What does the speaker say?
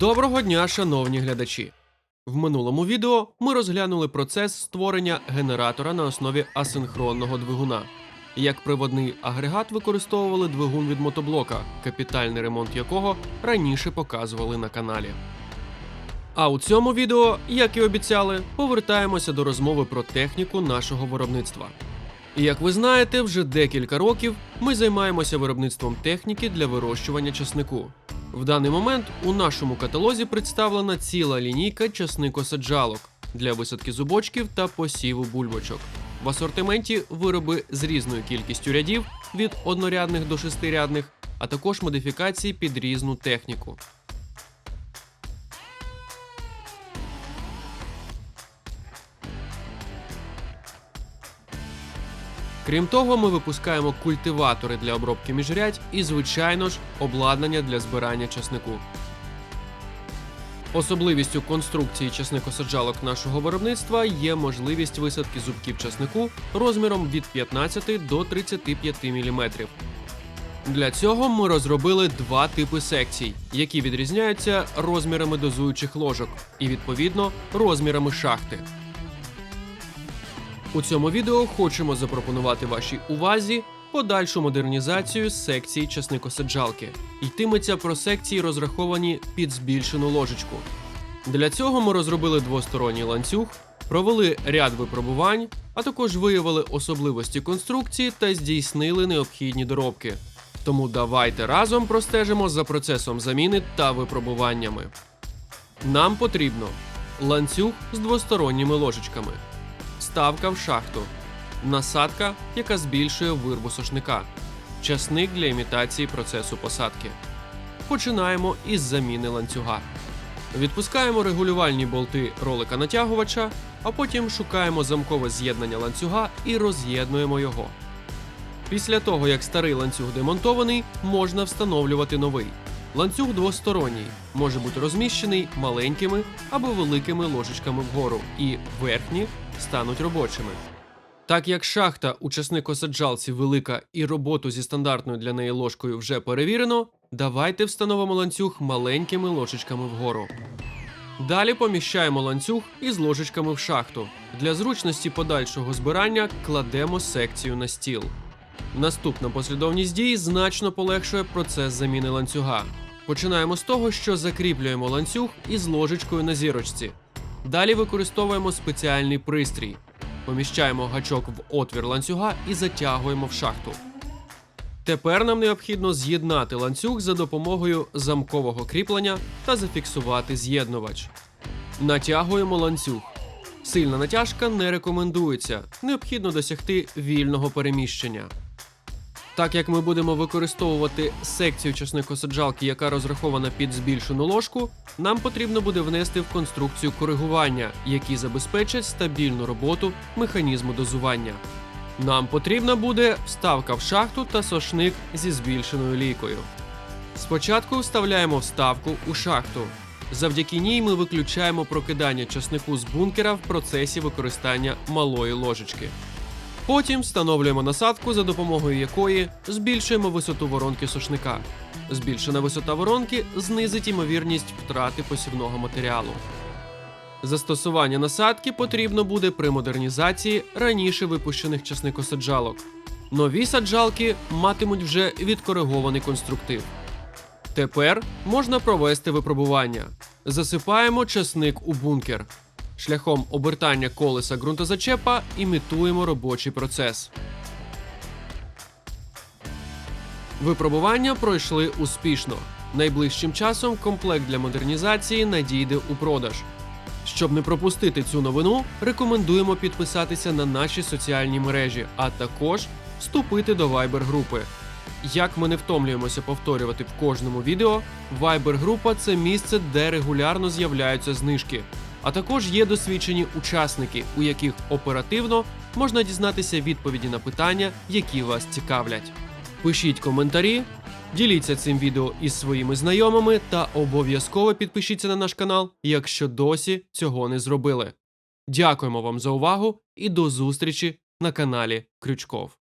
Доброго дня, шановні глядачі! В минулому відео ми розглянули процес створення генератора на основі асинхронного двигуна. Як приводний агрегат використовували двигун від мотоблока, капітальний ремонт якого раніше показували на каналі. А у цьому відео, як і обіцяли, повертаємося до розмови про техніку нашого виробництва. Як ви знаєте, вже декілька років ми займаємося виробництвом техніки для вирощування часнику. В даний момент у нашому каталозі представлена ціла лінійка часникосаджалок для висадки зубочків та посіву бульбочок. В асортименті вироби з різною кількістю рядів від однорядних до шестирядних, а також модифікації під різну техніку. Крім того, ми випускаємо культиватори для обробки міжрядь і, звичайно ж, обладнання для збирання часнику. Особливістю конструкції часникосаджалок нашого виробництва є можливість висадки зубків часнику розміром від 15 до 35 мм. Для цього ми розробили два типи секцій, які відрізняються розмірами дозуючих ложок і, відповідно, розмірами шахти. У цьому відео хочемо запропонувати вашій увазі подальшу модернізацію секції часникосаджалки. Йтиметься про секції, розраховані під збільшену ложечку. Для цього ми розробили двосторонній ланцюг, провели ряд випробувань, а також виявили особливості конструкції та здійснили необхідні доробки. Тому давайте разом простежимо за процесом заміни та випробуваннями. Нам потрібно ланцюг з двосторонніми ложечками, ставка в шахту, насадка, яка збільшує вирву сошника, часник для імітації процесу посадки. Починаємо із заміни ланцюга. Відпускаємо регулювальні болти ролика натягувача, а потім шукаємо замкове з'єднання ланцюга і роз'єднуємо його. Після того, як старий ланцюг демонтований, можна встановлювати новий. Ланцюг двосторонній, може бути розміщений маленькими або великими ложечками вгору, і верхні стануть робочими. Так як шахта у часникосаджалці велика і роботу зі стандартною для неї ложкою вже перевірено, давайте встановимо ланцюг маленькими ложечками вгору. Далі поміщаємо ланцюг із ложечками в шахту. Для зручності подальшого збирання кладемо секцію на стіл. Наступна послідовність дій значно полегшує процес заміни ланцюга. Починаємо з того, що закріплюємо ланцюг із ложечкою на зірочці. Далі використовуємо спеціальний пристрій. Поміщаємо гачок в отвір ланцюга і затягуємо в шахту. Тепер нам необхідно з'єднати ланцюг за допомогою замкового кріплення та зафіксувати з'єднувач. Натягуємо ланцюг. Сильна натяжка не рекомендується. Необхідно досягти вільного переміщення. Так як ми будемо використовувати секцію часникосаджалки, яка розрахована під збільшену ложку, нам потрібно буде внести в конструкцію коригування, які забезпечать стабільну роботу механізму дозування. Нам потрібна буде вставка в шахту та сошник зі збільшеною лійкою. Спочатку вставляємо вставку у шахту. Завдяки ній ми виключаємо прокидання часнику з бункера в процесі використання малої ложечки. Потім встановлюємо насадку, за допомогою якої збільшуємо висоту воронки сошника. Збільшена висота воронки знизить ймовірність втрати посівного матеріалу. Застосування насадки потрібно буде при модернізації раніше випущених часникосаджалок. Нові саджалки матимуть вже відкоригований конструктив. Тепер можна провести випробування. Засипаємо часник у бункер. Шляхом обертання колеса ґрунтозачепа імітуємо робочий процес. Випробування пройшли успішно. Найближчим часом комплект для модернізації надійде у продаж. Щоб не пропустити цю новину, рекомендуємо підписатися на наші соціальні мережі, а також вступити до Viber групи. Як ми не втомлюємося повторювати в кожному відео, Viber група це місце, де регулярно з'являються знижки. А також є досвідчені учасники, у яких оперативно можна дізнатися відповіді на питання, які вас цікавлять. Пишіть коментарі, діліться цим відео із своїми знайомими та обов'язково підпишіться на наш канал, якщо досі цього не зробили. Дякуємо вам за увагу і до зустрічі на каналі Крючков.